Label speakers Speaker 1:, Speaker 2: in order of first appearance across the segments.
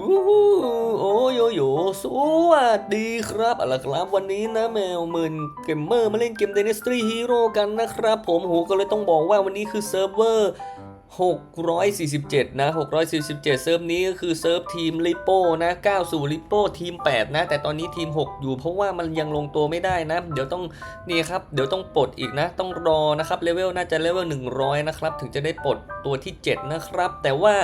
Speaker 1: อู้หูโอ้โยโยสวัสดีครับเอาละครับวันนี้นะแมวมืนเกมเมอร์มาเล่นเกม Dynasty Hero กันนะครับ ผมโหก็เลยต้องบอกว่าวันนี้คือเซิร์ฟเวอร์ 647 นะ 647 เซิร์ฟนี้ก็คือเซิร์ฟทีมลิโป้นะก้าสู่ลิโป้ทีม 8 นะ แต่ตอนนี้ทีม 6 อยู่เพราะว่ามันยังลงตัวไม่ได้นะ เดี๋ยวต้องนี่ครับเดี๋ยวต้องปลดอีกนะ ต้องรอนะครับเลเวลน่าจะเลเวล100 นะครับ ถึงจะได้ปลดตัวที่ 7 นะครับ แต่ว่า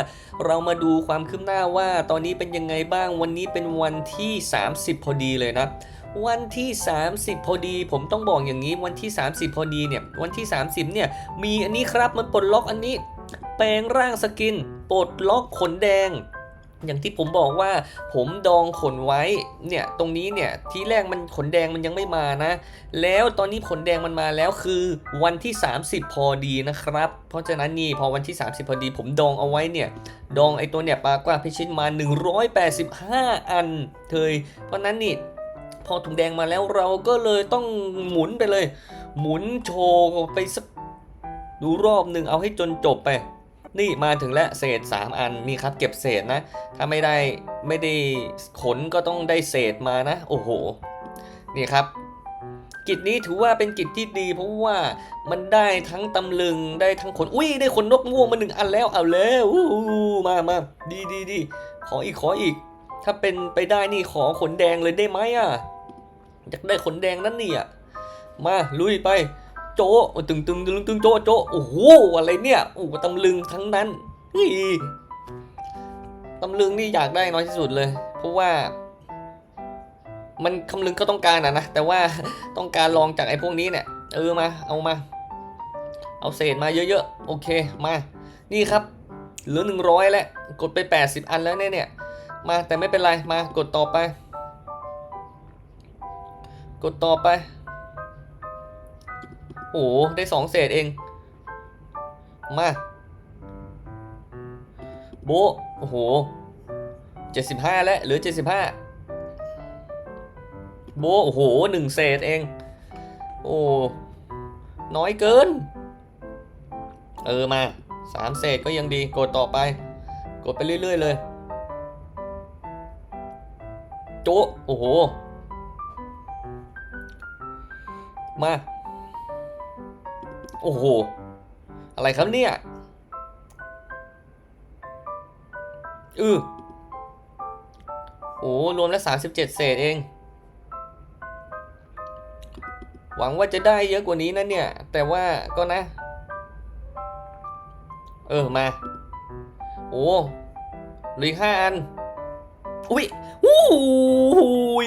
Speaker 1: เรามาดูความคืบหน้าว่าตอนนี้เป็นยังไงบ้างวันนี้เป็นวันที่ 30 พอดีเลยนะวันที่ 30 พอดี ผมต้องบอกอย่างนี้วันที่ 30 พอดีเนี่ยวันที่ 30เนี่ยมีอันนี้ครับมันปลดล็อกอันนี้ แปลงร่างสกิน ปลดล็อกขนแดง อย่างที่ผมบอกว่าผมดองขนไว้เนี่ยตรงนี้เนี่ยทีแรกมันขนแดงมันยังไม่มานะ แล้วตอนนี้ขนแดงมันมาแล้วคือวันที่ 30 พอดีนะครับ เพราะฉะนั้นนี่พอวันที่ 30 พอดี ผมดองเอาไว้เนี่ยดองไอตัวเนี่ยปลากว่าพิชิตมา 185 อันเทยเพราะนั้นนี่พอถุงแดงมาแล้วเราก็เลยต้องหมุนไปเลย หมุนโชว์ไปสักดูรอบหนึ่งเอาให้จนจบไป นี่มาถึงแล้วเศษ 3 อันนี่ครับ เก็บเศษนะ ถ้าไม่ได้ไม่ได้ขนก็ต้องได้เศษมานะ โอ้โห นี่ครับ กิจนี้ถือว่าเป็นกิจที่ดี เพราะว่ามันได้ทั้งตำลึงได้ทั้งขนอุ้ยได้ขนนกม่วงมาหนึ่งอันแล้วเอาแล้วมามาดีดีดีขออีกขออีก ถ้าเป็นไปได้นี่ขอขนแดงเลยได้ไหมอะอยากได้ขนแดงนั่นนี่อะมาลุยไป โจะตึงตึงตึงตึงโจะโจะโอ้โหอะไรเนี่ยโอ้ตำลึงทั้งนั้นเฮ้ยตำลึงนี่อยากได้น้อยที่สุดเลย เพราะว่า มันคำลึงก็ต้องการอะนะแต่ว่าต้องการลองจากไอ้พวกนี้เนี่ย เออมาเอามา เอาเศษมาเยอะๆโอเคมา นี่ครับเหลือหนึ่งร้อยแล้วกดไป 80 อันแล้วเนี่ยเนี่ยมาแต่ไม่เป็นไรมากดต่อไป กดต่อไป โอ้โหได้สองเศษเอง มาโบโอ้โหเจ็ดสิบห้าแล้วเหลือเจ็ดสิบห้าโบโอ้โหหนึ่งเศษเอง โอ้น้อยเกิน เออมาสามเศษก็ยังดีกดต่อไป กดไปเรื่อยๆเลยโจะโอ้โห มา โอ้โห อะไรครับเนี่ยอือโอ้รวมแล้ว 37 เศษเอง หวังว่าจะได้เยอะกว่านี้นะเนี่ย แต่ว่าก็นะ เออ มา โอ้เหลือห้าอัน อุ้ยอู้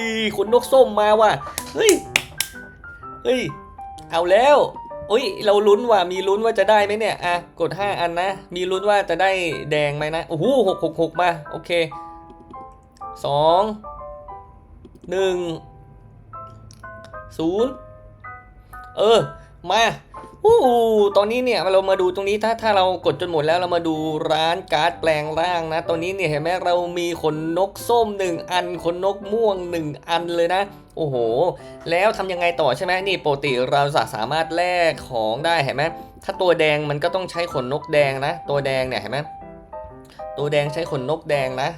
Speaker 1: ยขนนกส้มมาว่ะ เฮ้ย เฮ้ย เอาแล้ว อุ้ยเราลุ้นว่ามีลุ้นว่าจะได้ไหมเนี่ยอะกด 5 อันนะ มีลุ้นว่าจะได้แดงไหมนะโอ้โหหกหกหกมาโอเคสองหนึ่งศูนย์เออ มา อู้ตอนนี้เนี่ยเรามาดูตรงนี้ถ้าถ้าเรากดจนหมดแล้วเรามาดูร้านการ์ดแปลงร่างนะ ตอนนี้เนี่ยเห็นไหมเรามีขนนกส้มหนึ่งอัน ขนนกม่วงหนึ่งอันเลยนะ โอ้โห แล้วทำยังไงต่อใช่ไหมนี่ปกติเราจะสามารถแลกของได้เห็นไหมถ้าตัวแดงมันก็ต้องใช้ขนนกแดงนะ ตัวแดงเนี่ยเห็นไหมตัวแดงใช้ขนนกแดงนะ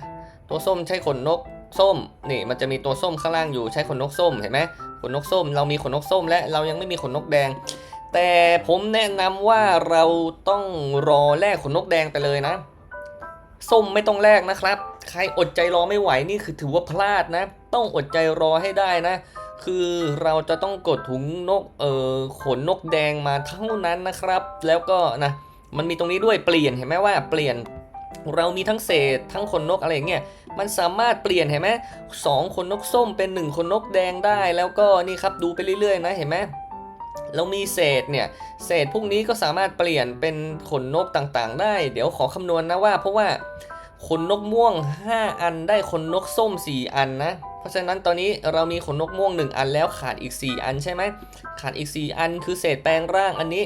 Speaker 1: ตัวส้มใช้ขนนกส้มนี่มันจะมีตัวส้มข้างล่างอยู่ใช้ขนนกส้มเห็นไหมขนนกส้ม เรามีขนนกส้มและเรายังไม่มีขนนกแดง แต่ผมแนะนำว่าเราต้องรอแลกขนนกแดงไปเลยนะส้มไม่ต้องแลกนะครับ ใครอดใจรอไม่ไหวนี่คือถือว่าพลาดนะ ต้องอดใจรอให้ได้นะ คือเราจะต้องกดถุงนกเอ่อขนนกแดงมาเท่านั้นนะครับ แล้วก็นะมันมีตรงนี้ด้วยเปลี่ยนเห็นไหมว่าเปลี่ยนเรามีทั้งเศษทั้งขนนกอะไรเงี้ยมันสามารถเปลี่ยนเห็นไหมสองขนนกส้มเป็นหนึ่งขนนกแดงได้ แล้วก็นี่ครับดูไปเรื่อยๆ นะเห็นไหม เรามีเศษเนี่ย เศษพวกนี้ก็สามารถเปลี่ยนเป็นขนนกต่างๆ ได้ เดี๋ยวขอคำนวณนะว่า เพราะว่า ขนนกม่วง 5 อันได้ขนนกส้ม 4 อันนะ เพราะฉะนั้นตอนนี้เรามีขนนกม่วง 1 อันแล้วขาดอีก 4 อันใช่ไหม ขาดอีก 4 อันคือเศษแปลงร่างอันนี้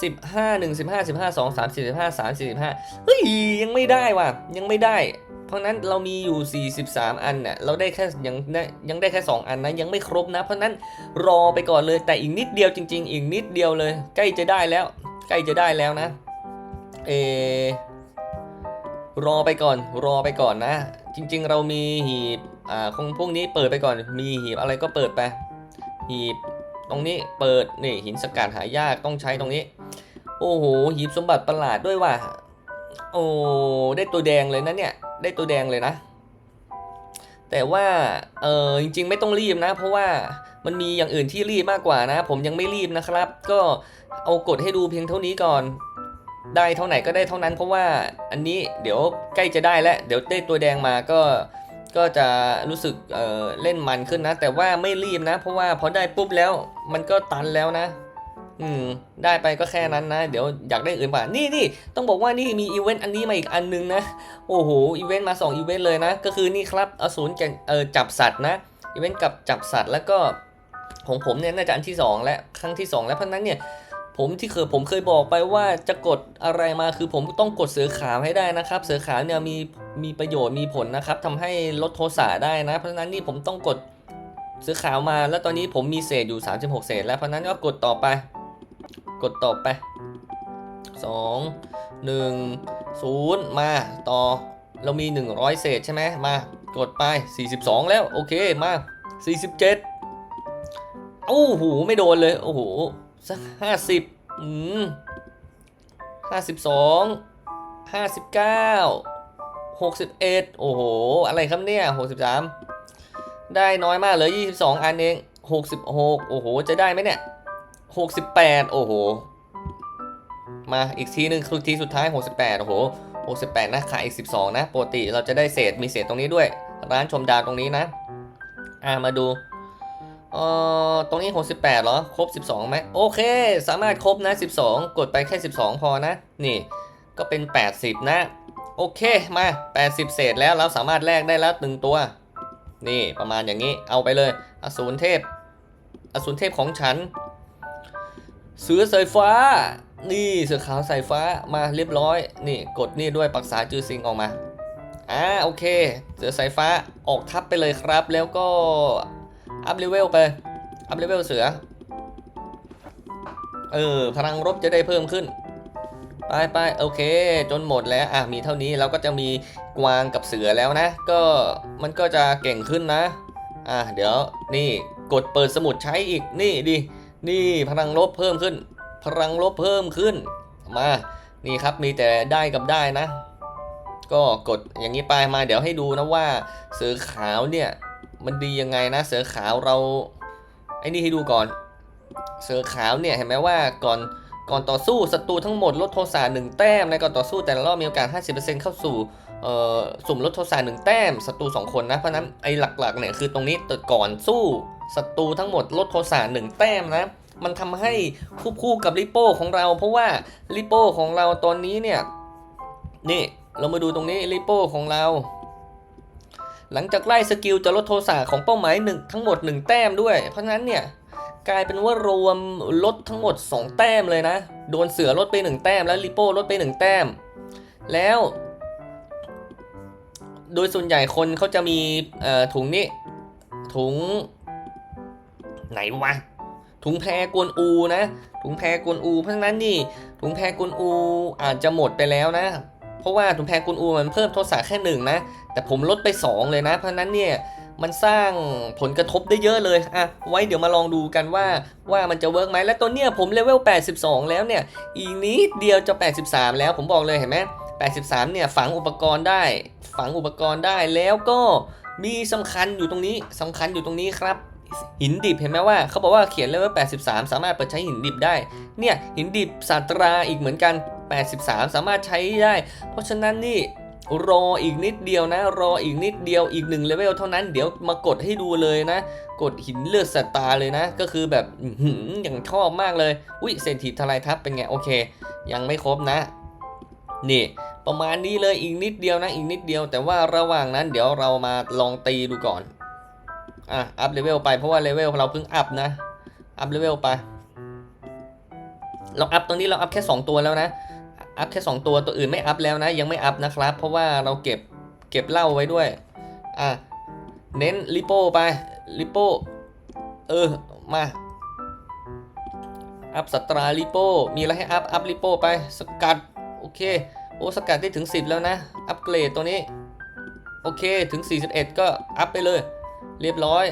Speaker 1: 15 1 15 15 2 3 45 3 45เฮ้ยยังไม่ได้ว่ะ ยังไม่ได้ เพราะนั้นเรามีอยู่ 43 อันเนี่ยเราได้แค่ยังได้ยังได้แค่ 2 อันนะยังไม่ครบนะ เพราะนั้นรอไปก่อนเลยแต่อีกนิดเดียวจริง ๆ อีกนิดเดียวเลย ใกล้จะได้แล้ว ใกล้จะได้แล้วนะ เอ รอไปก่อน รอไปก่อนนะ จริง ๆ เรามีหีบอ่าคงพวกนี้เปิดไปก่อน มีหีบอะไรก็เปิดไป หีบตรงนี้เปิดนี่หินสกัดหายากต้องใช้ตรงนี้ โอ้โหหีบสมบัติประหลาดด้วยว่ะโอ้ได้ตัวแดงเลยนะเนี่ย ได้ตัวแดงเลยนะ แต่ว่าเออจริง ๆ ไม่ต้องรีบนะ เพราะว่ามันมีอย่างอื่นที่รีบมากกว่านะ ผมยังไม่รีบนะครับ ก็เอากดให้ดูเพียงเท่านี้ก่อน ได้เท่าไหร่ก็ได้เท่านั้น เพราะว่าอันนี้เดี๋ยวใกล้จะได้แล้ว เดี๋ยวได้ตัวแดงมาก็ก็จะรู้สึกเออเล่นมันขึ้นนะ แต่ว่าไม่รีบนะ เพราะว่าพอได้ปุ๊บแล้ว มันก็ตันแล้วนะ อืม ได้ไปก็แค่นั้นนะ เดี๋ยวอยากได้อื่นป่ะนี่นี่ต้องบอกว่านี่มีอีเวนต์อันนี้มาอีกอันนึงนะ โอ้โหอีเวนต์มา2อีเวนต์เลยนะ ก็คือนี่ครับอสูรแกเออจับสัตว์นะอีเวนต์กับจับสัตว์แล้วก็ของผมเนี่ยน่าจะอันที่ 2 และครั้งที่ 2 แล้วเพราะนั้นเนี่ย ผมที่เคยผมเคยบอกไปว่าจะกดอะไรมาคือผมต้องกดเสือขาวให้ได้นะครับ เสือขาวเนี่ยมีมีประโยชน์มีผลนะครับทำให้ลดโทสะได้นะ เพราะฉะนั้นนี่ผมต้องกดเสือขาวมา แล้วตอนนี้ผมมีเศษอยู่ 36 เศษ แล้วเพราะฉะนั้นก็กดต่อไป กดต่อไป 2 1 0 มาต่อเรามี 100 เศษใช่ไหมมากดไป 42 แล้วโอเคมา 47 โอ้โหไม่โดนเลยโอ้โห สักห้าสิบอืมห้าสิบสองห้าสิบเก้าหกสิบเอ็ดโอ้โห อะไรครับเนี่ยหกสิบสามได้น้อยมากเลยยี่สิบสองอันเองหกสิบหกโอ้โห จะได้ไหมเนี่ยหกสิบแปดโอ้โห มาอีกทีหนึ่งคือทีสุดท้าย68โอ้โห68นะขายอีก12นะปกติเราจะได้เศษมีเศษตรงนี้ด้วย ร้านชมดาวตรงนี้นะ อ่ามาดู เอ่อตรงนี้ 68เหรอ ครบ 12ไหมโอเค สามารถครบนะ 12 กดไปแค่ 12 พอนะ นี่ก็เป็น 80 นะ โอเคมา 80 เศษแล้วเราสามารถแลกได้แล้วหนึ่งตัว นี่ประมาณอย่างนี้เอาไปเลย อสูรเทพ อสูรเทพของฉัน เสือสายฟ้า นี่เสือขาวสายฟ้ามาเรียบร้อย นี่กดนี่ด้วยปักษาจือซิงออกมาอ่าโอเค เสือสายฟ้าออกทับไปเลยครับ แล้วก็ อัพเลเวลไป อัพเลเวลเสือ เออ พลังรบจะได้เพิ่มขึ้น ไปไปโอเค จนหมดแล้ว อะ มีเท่านี้เราก็จะมีกวางกับเสือแล้วนะ ก็มันก็จะเก่งขึ้นนะ อะ เดี๋ยวนี่กดเปิดสมุดใช้อีก นี่ดิ นี่พลังลบเพิ่มขึ้น พลังลบเพิ่มขึ้น มา นี่ครับ มีแต่ได้กับได้นะ ก็กดอย่างนี้ไป มาเดี๋ยวให้ดูนะว่าเสือขาวเนี่ย มันดียังไงนะ เสือขาวเราไอ้นี่ให้ดูก่อน เสือขาวเนี่ยเห็นไหมว่าก่อนก่อนต่อสู้ศัตรูทั้งหมดลดโทสะหนึ่งแต้มในก่อนต่อสู้แต่ละรอบมีโอกาส 50%เข้าสู่เอ่อสุ่มลดโทสะหนึ่งแต้มศัตรูสองคนนะเพราะนั้นไอ้หลักๆเนี่ยคือตรงนี้ตก่อนสู้ศัตรูทั้งหมดลดโทสะหนึ่งแต้มนะมันทำให้คู่คู่กับริโป้ของเรา เพราะว่าริโป้ของเราตอนนี้เนี่ยนี่เรามาดูตรงนี้ริโป้ของเรา หลังจากไล่สกิลจะลดโทสะของเป้าหมายหนึ่งทั้งหมด 1 แต้มด้วย เพราะฉะนั้นเนี่ยกลายเป็นว่ารวมลดทั้งหมด 2 แต้มเลยนะ โดนเสือลดไป 1 แต้มแล้วริโป้ลดไป 1 แต้ม แล้ว โดยส่วนใหญ่คนเขาจะมีถุงนี้ ถุง ไหนวะ ถุงแพรกวนอูนะ ถุงแพรกวนอู เพราะฉะนั้นนี่ถุงแพรกวนอูอาจจะหมดไปแล้วนะ เพราะว่าถุงแพรกวนอูมันเพิ่มโทษสาแค่หนึ่งนะ แต่ผมลดไป 2 เลยนะ เพราะนั้นเนี่ยมันสร้างผลกระทบได้เยอะเลยอะไว้เดี๋ยวมาลองดูกันว่าว่ามันจะเวิร์กไหมและตัวเนี้ยผมเลเวล 82 แล้วเนี่ย อีกนิดเดียวจะ 83 แล้วผมบอกเลยเห็นไหม83 เนี่ยฝังอุปกรณ์ได้ ฝังอุปกรณ์ได้แล้วก็มีสำคัญอยู่ตรงนี้สำคัญอยู่ตรงนี้ครับหินดิบเห็นไหมว่าเขาบอกว่าเขียนเลเวล 83 สามารถเปิดใช้หินดิบได้ เนี่ยหินดิบศาตราอีกเหมือนกัน 83 สามารถใช้ได้ เพราะฉะนั้นนี่ รออีกนิดเดียวนะ รออีกนิดเดียวอีกหนึ่งเลเวลเท่านั้นเดี๋ยวมากดให้ดูเลยนะ กดหินเลือดสตาร์เลยนะ ก็คือแบบอือย่างชอบมากเลยอุ้ยเศรษฐีทลายทัพเป็นไงโอเค ยังไม่ครบนะ นี่ประมาณนี้เลยอีกนิดเดียวนะ อีกนิดเดียว แต่ว่าระหว่างนั้นเดี๋ยวเรามาลองตีดูก่อนอะอัพเลเวลไปเพราะว่าเลเวลเราเพิ่งอัพนะอัพเลเวลไปเราอัพตรงนี้เราอัพแค่ 2 ตัวแล้วนะ อัพแค่ 2 ตัวตัวอื่นไม่อัพแล้วนะ ยังไม่อัพนะครับ เพราะว่าเราเก็บเก็บเหล้าไว้ด้วย อะ เน้นลิโป้ไปลิโป้เออ มา อัพสตราลิโป้มีอะไรให้อัพ อัพลิโป้ไปสกัด โอเค โอ้สกัดได้ถึง 10 แล้วนะ อัปเกรดตัวนี้ โอเคถึง 41 ก็อัพไปเลย เรียบร้อย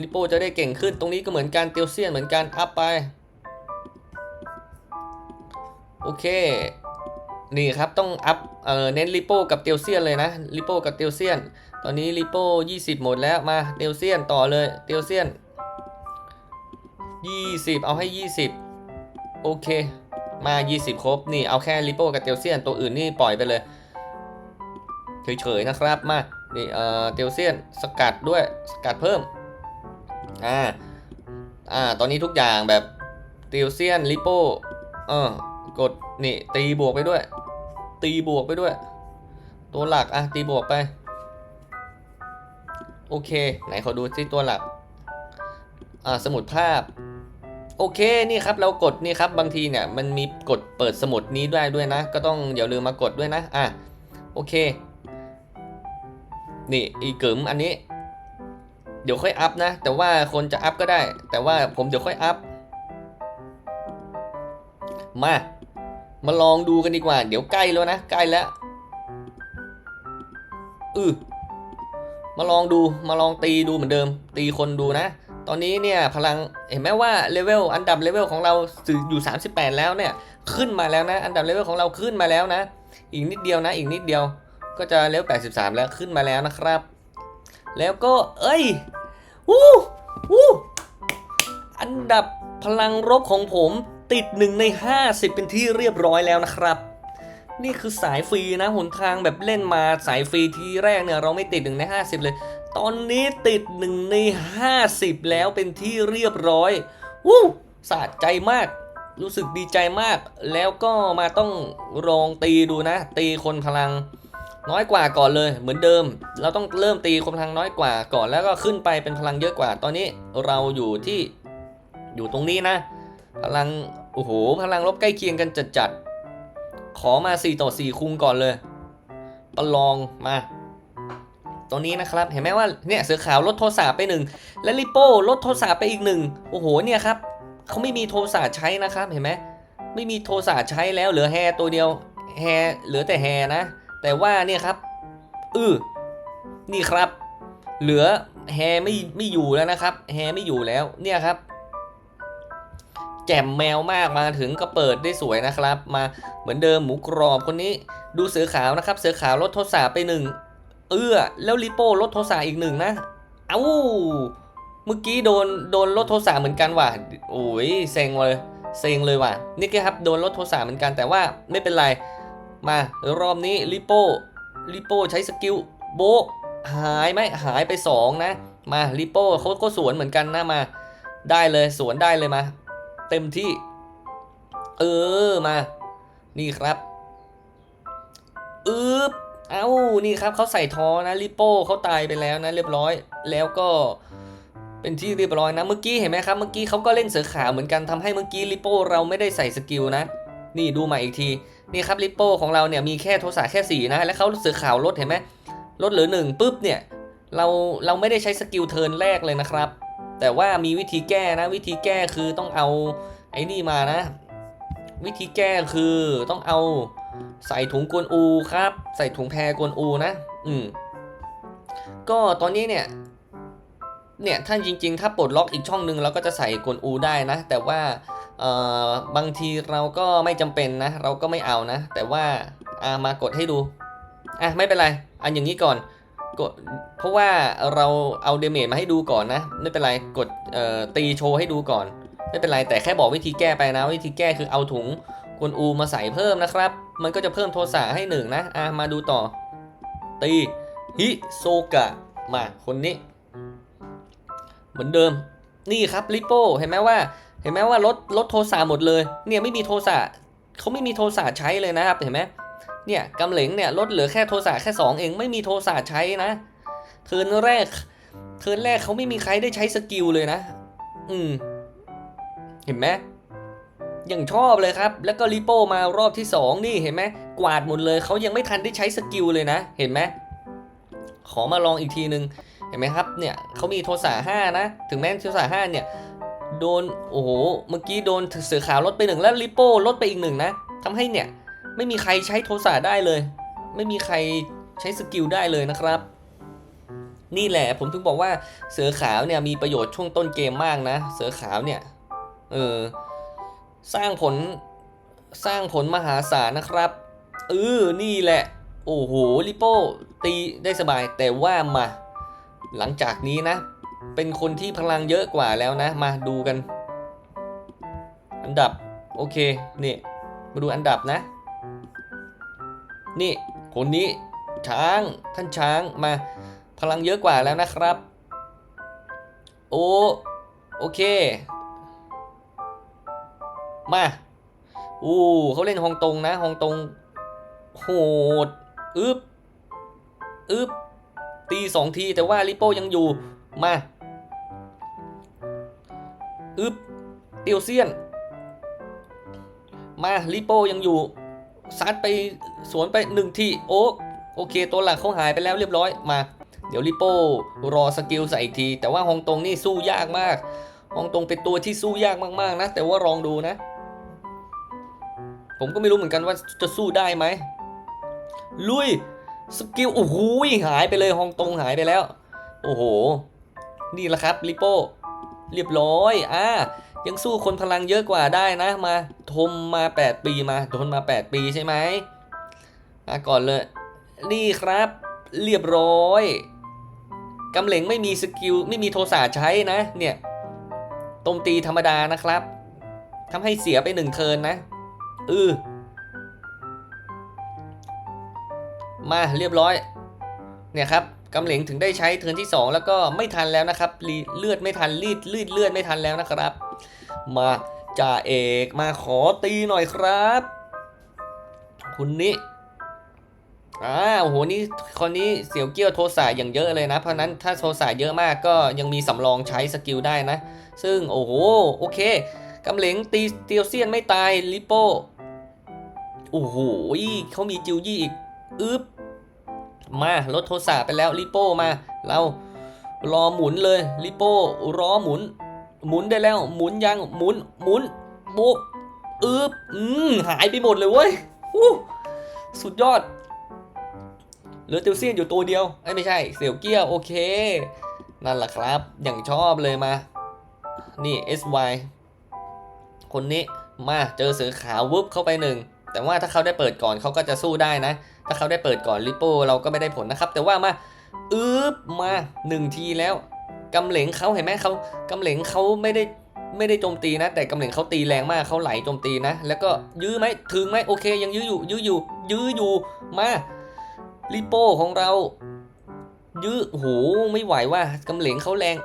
Speaker 1: ลิโป้จะได้เก่งขึ้นตรงนี้ก็เหมือนกันเตียวเซียนเหมือนกันอัพไป โอเค นี่ครับต้องอัพเอ่อเน้นลิโป้กับเตียวเซียนเลยนะลิโป้กับเตียวเซียน ตอนนี้ลิโป้20 หมดแล้วมาเตียวเซียนต่อเลยเตียวเซียน 20 เอาให้ 20 โอเค มา 20 ครบ นี่เอาแค่ลิโป้กับเตียวเซียน ตัวอื่นนี่ปล่อยไปเลย เฉยๆนะครับมานี่เอ่อเตียวเซียนสกัดด้วยสกัดเพิ่มอ่าอ่าตอนนี้ทุกอย่างแบบเตียวเซียนลิโป้เออ กดนี่ตีบวกไปด้วย ตีบวกไปด้วย ตัวหลักอะตีบวกไป โอเค ไหนขอดูที่ตัวหลักอ่าสมุดภาพ โอเคนี่ครับเรากดนี่ครับบางทีเนี่ยมันมีกดเปิดสมุดนี้ได้ด้วยนะ ก็ต้องอย่าลืมมากดด้วยนะอะโอเค นี่อีกึ๋มอันนี้ เดี๋ยวค่อยอัพนะ แต่ว่าคนจะอัพก็ได้ แต่ว่าผมเดี๋ยวค่อยอัพมา มาลองดูกันดีกว่า เดี๋ยวใกล้แล้วนะ ใกล้แล้วอือมาลองดูมาลองตีดูเหมือนเดิม ตีคนดูนะ ตอนนี้เนี่ยพลังเห็นไหมว่าเลเวลอันดับเลเวลของเราอยู่ 38 แล้วเนี่ยขึ้นมาแล้วนะ อันดับเลเวลของเราขึ้นมาแล้วนะ อีกนิดเดียวนะ อีกนิดเดียวก็จะเลเวล83 แล้วขึ้นมาแล้วนะครับ แล้วก็เอ้ยวู้วู้อันดับพลังรบของผม ติด 1 ใน 50 เป็นที่เรียบร้อยแล้วนะครับ นี่คือสายฟรีนะหนทางแบบเล่นมาสายฟรีทีแรกเนี่ยเราไม่ติด 1 ใน 50 เลย ตอนนี้ติด 1 ใน 50 แล้วเป็นที่เรียบร้อยวู้สะใจมาก รู้สึกดีใจมาก แล้วก็มาต้องลองตีดูนะ ตีคนพลังน้อยกว่าก่อนเลยเหมือนเดิม เราต้องเริ่มตีคนพลังน้อยกว่าก่อนแล้วก็ขึ้นไปเป็นพลังเยอะกว่า ตอนนี้เราอยู่ที่อยู่ตรงนี้นะ พลัง โอ้โห พลังลบใกล้เคียงกันจัดๆขอมา 4 ต่อ 4 คุงก่อนเลย ประลองมา ตัวนี้นะครับ เห็นไหมว่า เนี่ย เสือขาวลดโทสะไปหนึ่ง และลิโป้ลดโทสะไปอีกหนึ่ง โอ้โห เนี่ยครับ เขาไม่มีโทสะใช้นะครับ เห็นไหม ไม่มีโทสะใช้แล้ว เหลือแฮตัวเดียว แฮ เหลือแต่แฮนะ แต่ว่าเนี่ยครับ อือนี่ครับ เหลือแฮไม่ไม่อยู่แล้วนะครับ แฮไม่อยู่แล้ว เนี่ยครับ แจ่มแมวมากมาถึงก็เปิดได้สวยนะครับ มาเหมือนเดิมหมูกรอบคนนี้ ดูเสือขาวนะครับ เสือขาวลดโทสะไปหนึ่งเอื้อแล้วลิโป้ลดโทสะอีกหนึ่งนะ เอา้าเมื่อกี้โดนโดนลดโทสะเหมือนกันว่ะโอ้ยเซ็งเลยเซ็งเลยว่ะนี่ครับโดนลดโทสะเหมือนกันแต่ว่าไม่เป็นไรมารอบนี้ลิโป้ลิโป้ใช้สกิลโบะหายไหมหายไปสองนะ มาลิโป้เขาก็สวนเหมือนกันนะมา ได้เลยสวนได้เลยมา เต็มที่ เออมา นี่ครับอึบเอ้านี่ครับเขาใส่ทอนะลิโป้เขาตายไปแล้วนะ เรียบร้อย แล้วก็เป็นที่เรียบร้อยนะเมื่อกี้เห็นไหมครับเมื่อกี้เขาก็เล่นเสือขาวเหมือนกันทำให้เมื่อกี้ลิโป้เราไม่ได้ใส่สกิลนะ นี่ดูใหม่อีกทีนี่ครับลิปโป้ของเราเนี่ยมีแค่โทสะแค่ 4 นะ แล้วเขาเสือขาวลดเห็นไหมลดเหลือหนึ่งปุ๊บเนี่ยเราเราไม่ได้ใช้สกิลเทิร์นแรกเลยนะครับ แต่ว่ามีวิธีแก้นะ วิธีแก้คือต้องเอาไอ้นี่มานะ วิธีแก้คือต้องเอาใส่ถุงกวนอูครับ ใส่ถุงแพรกวนอูนะ อืมก็ตอนนี้เนี่ยเนี่ยถ้าจริง ๆ ถ้าปลดล็อกอีกช่องหนึ่งเราก็จะใส่กวนอูได้นะ แต่ว่าเออบางทีเราก็ไม่จำเป็นนะ เราก็ไม่เอานะ แต่ว่าอามากดให้ดูอะไม่เป็นไร อันอย่างนี้ก่อน กดเพราะว่าเราเอาเดเมจมาให้ดูก่อนนะ ไม่เป็นไรกดตีโชว์ให้ดูก่อน ไม่เป็นไรแต่แค่บอกวิธีแก้ไปนะ วิธีแก้คือเอาถุงกวนอูมาใส่เพิ่มนะครับ มันก็จะเพิ่มโทสะให้หนึ่งนะอะมาดูต่อ ตีฮิโซกะมาคนนี้ เหมือนเดิมนี่ครับลิโป้เห็นไหมว่า เห็นไหมว่าลดลดโทสะหมดเลย เนี่ยไม่มีโทสะเขาไม่มีโทสะใช้เลยนะครับเห็นไหม เนี่ยกำเหลงเนี่ยลดเหลือแค่โทสะแค่ 2 เองไม่มีโทสะใช้นะ เทินแรก เทินแรกเขาไม่มีใครได้ใช้สกิลเลยนะ อืม เห็นไหมยังชอบเลยครับ แล้วก็ลิโป้มารอบที่ 2 นี่เห็นไหมกวาดหมดเลยเขายังไม่ทันได้ใช้สกิลเลยนะ เห็นไหมขอมาลองอีกทีนึง เห็นไหมครับ เนี่ยเขามีโทสะห้านะ ถึงแม้โทสะห้าเนี่ย โดน โอ้โห เมื่อกี้โดนเสือขาวลดไปหนึ่งแล้วลิโป้ลดไปอีกหนึ่งนะทำให้เนี่ย ไม่มีใครใช้โทสะได้เลย ไม่มีใครใช้สกิลได้เลยนะครับ นี่แหละผมถึงบอกว่าเสือขาวเนี่ยมีประโยชน์ช่วงต้นเกมมากนะ เสือขาวเนี่ยเออสร้างผลสร้างผลมหาศาลนะครับเออนี่แหละ โอ้โหลิโป้ตีได้สบายแต่ว่ามา หลังจากนี้นะ เป็นคนที่พลังเยอะกว่าแล้วนะ มาดูกัน อันดับ โอเค นี่ มาดูอันดับนะ นี่คนนี้ช้างท่านช้างมาพลังเยอะกว่าแล้วนะครับ โอ้โอเค มาอู้เขาเล่นฮองตงนะฮองตงโหดอึบอึบตีสองทีแต่ว่าลิโป้ยังอยู่มาอึบเตียวเซียน มาลิโป้ยังอยู่ ซัดไปสวนไปหนึ่งทีโอ้โอเค ตัวหลักเขาหายไปแล้วเรียบร้อยมา เดี๋ยวลิโป้รอสกิลใส่อีกที แต่ว่าฮองตงนี่สู้ยากมากฮองตงเป็นตัวที่สู้ยากมากๆนะ แต่ว่าลองดูนะ ผมก็ไม่รู้เหมือนกันว่าจะสู้ได้ไหมลุยสกิลโอ้โหหายไปเลยฮองตงหายไปแล้ว โอ้โห นี่แหละครับลิโป้เรียบร้อยอ่ายังสู้คนพลังเยอะกว่าได้นะมา ทมมา 8 ปีมาทนมา 8 ปีใช่ไหมมาก่อนเลย นี่ครับเรียบร้อยกำเหลงไม่มีสกิลไม่มีโทสะใช้นะ เนี่ยโตมตีธรรมดานะครับทำให้เสียไปหนึ่งเทินนะอือมาเรียบร้อย เนี่ยครับกำเหลงถึงได้ใช้เทินที่ 2 แล้วก็ไม่ทันแล้วนะครับเลือดไม่ทันรีดรีดเลือดไม่ทันแล้วนะครับ มา จ่าเอกมาขอตีหน่อยครับ คุณนี้อ่าโอ้โหนี่คนนี้เสี่ยวเกี้ยวโทสะอย่างเยอะเลยนะ เพราะนั้นถ้าโทสะเยอะมากก็ยังมีสำรองใช้สกิลได้นะ ซึ่งโอ้โหโอเคกำเหลงตีเตียวเซียนไม่ตายลิโป้โอ้โหเขามีจิวยี่อีกอึ๊บมาลดโทสะไปแล้วลิโป้มา เรารอหมุนเลยลิโป้รอหมุน หมุนได้แล้ว หมุนยังหมุนหมุนบะอึ๊บอืมหายไปหมดเลยเว้ยอู้สุดยอดเหลือเตียวเซียนอยู่ตัวเดียวไอ้ไม่ใช่เสี่ยวเกี้ยวโอเค นั่นแหละครับ อย่างชอบเลยมา นี่ SY คนนี้มาเจอเสือขาววุบเข้าไปหนึ่งแต่ว่าถ้าเขาได้เปิดก่อนเขาก็จะสู้ได้นะ ถ้าเขาได้เปิดก่อนลิโป้เราก็ไม่ได้ผลนะครับ แต่ว่ามาอึ๊บมาหนึ่งทีแล้ว กำเหลงเขาเห็นไหมเขากำเหลงเขาไม่ได้ไม่ได้โจมตีนะ แต่กำเหลงเขาตีแรงมากเขาไหลโจมตีนะ แล้วก็ยื้อไหมถึงไหมโอเค ยังยื้ออยู่ ยื้ออยู่ ยื้ออยู่มาลิโป้ของเรา ยื้อโอ้โหไม่ไหวว่ากำเหลงเขาแรง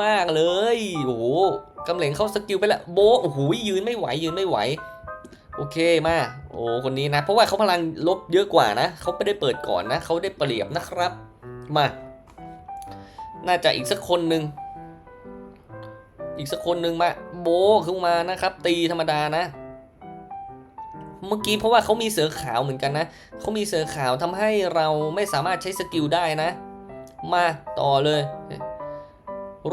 Speaker 1: มากๆเลยโอ้โหกำเหลงเขาสกิลไปล้วโบโอ้โหยืนไม่ไหวยืนไม่ไหว โอเคมาโอ้คนนี้นะ เพราะว่าเขาพลังลบเยอะกว่านะเขาไม่ได้เปิดก่อนนะเขาได้เปรียบนะครับ มา น่าจะอีกสักคนหนึ่งอีกสักคนหนึ่งมาโบขึ้นมานะครับ ตีธรรมดานะ เมื่อกี้เพราะว่าเขามีเสือขาวเหมือนกันนะเขามีเสือขาวทำให้เราไม่สามารถใช้สกิลได้นะ มาต่อเลย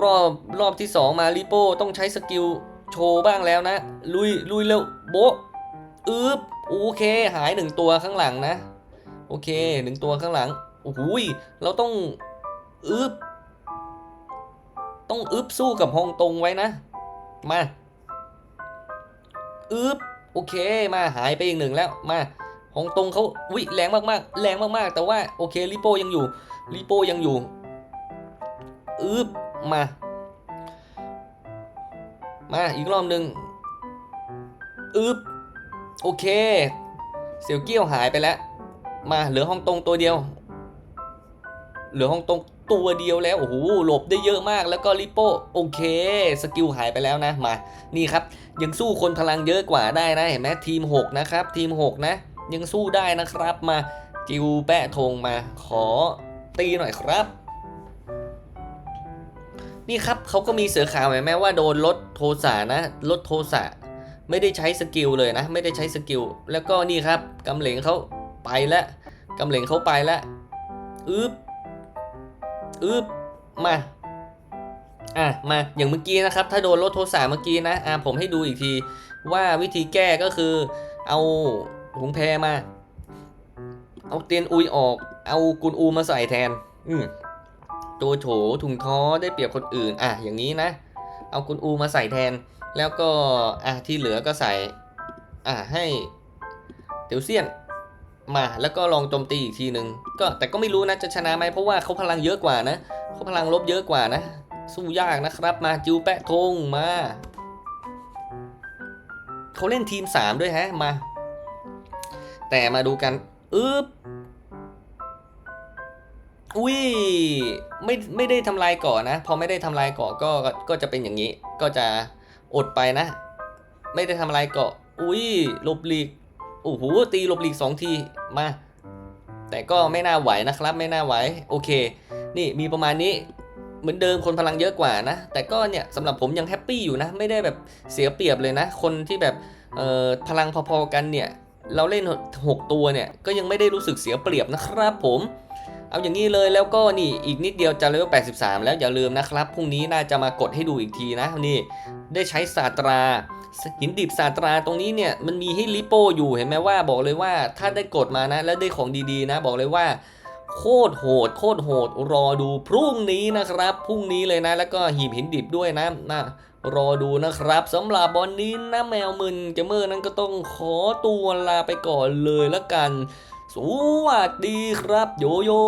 Speaker 1: รอบรอบที่สองมาลิโป้ต้องใช้สกิลโชว์บ้างแล้วนะ ลุยลุยเร็วโบอึบโอเค หายหนึ่งตัวข้างหลังนะ โอเคหนึ่งตัวข้างหลังโอ้โหยเราต้องอึบ ต้องอึบสู้กับฮองตงไว้นะ มาอึบโอเคมาหายไปอีกหนึ่งแล้วมาฮองตงเขาวิแรงมากๆ แรงมากๆ แต่ว่าโอเคลิโป้ยังอยู่ลิโป้ยังอยู่อึบมา มาอีกรอบหนึ่งอึบโอเค เสี่ยวเกี้ยวหายไปแล้ว มาเหลือห้องตรงตัวเดียว เหลือห้องตรง ตัวเดียวแล้วโอ้โหหลบได้เยอะมากแล้วก็ลิโป้โอเค สกิลหายไปแล้วนะมานี่ครับ ยังสู้คนพลังเยอะกว่าได้นะเห็นไหมทีม 6 นะครับ ทีม 6 นะ ยังสู้ได้นะครับมาจิวแปะธงมาขอตีหน่อยครับ นี่ครับเขาก็มีเสือขาวเห็นไหมว่าโดนลดโทสะนะลดโทสะไม่ได้ใช้สกิลเลยนะ ไม่ได้ใช้สกิลแล้วก็นี่ครับกำเหลงเขาไปแล้วกำเหลงเขาไปแล้วอึบ อึบมาอะมาอย่างเมื่อกี้นะครับ ถ้าโดนลดโทสะเมื่อกี้นะอะผมให้ดูอีกทีว่าวิธีแก้ก็คือเอาหงแพมา เอาเตียนอุยออก เอากุนอูมาใส่แทน อืมโจโฉถุงท้อได้เปรียบคนอื่น อะอย่างนี้นะ เอากุนอูมาใส่แทน แล้วก็อะที่เหลือก็ใส่ อะให้เตียวเซียน มาแล้วก็ลองโจมตีอีกทีหนึ่งก็แต่ก็ไม่รู้นะจะชนะไหมเพราะว่าเขาพลังเยอะกว่านะเขาพลังลบเยอะกว่านะ สู้ยากนะครับมาจิวแปะทงมาเขาเล่นทีม 3 ด้วยฮะมา แต่มาดูกันอึ๊บอุ้ยไม่ไม่ได้ทำลายเกาะนะ พอไม่ได้ทำลายเกาะก็ก็จะเป็นอย่างนี้ ก็จะอดไปนะ ไม่ได้ทำลายเกาะอุ้ยลบหลีก โอ้โหตีหลบหลีกสองทีมา แต่ก็ไม่น่าไหวนะครับ ไม่น่าไหวโอเค นี่มีประมาณนี้เหมือนเดิมคนพลังเยอะกว่านะ แต่ก็เนี่ยสำหรับผมยังแฮปปี้อยู่นะ ไม่ได้แบบเสียเปรียบเลยนะ คนที่แบบเอ่อพลังพอๆกันเนี่ย เราเล่น 6 ตัวเนี่ย ก็ยังไม่ได้รู้สึกเสียเปรียบนะครับผม เอาอย่างนี้เลยแล้วก็นี่อีกนิดเดียวจะเลเวล83 แล้วอย่าลืมนะครับพรุ่งนี้น่าจะมากดให้ดูอีกทีนะนี่ได้ใช้ศาสตรา หินดิบศาตราตรงนี้เนี่ยมันมีให้ลิโปอยู่เห็นไหมว่าบอกเลยว่าถ้าได้กดมานะ แล้วได้ของดีๆนะ บอกเลยว่า โคตรโหด โคตรโหด รอดูพรุ่งนี้นะครับ พรุ่งนี้เลยนะ แล้วก็หีบหินดิบด้วยนะนะรอดูนะครับสำหรับบอลนี้นะแมวมึนเกมเมอร์นั้นก็ต้องขอตัวลาไปก่อนเลยละกัน สวัสดีครับโยโย่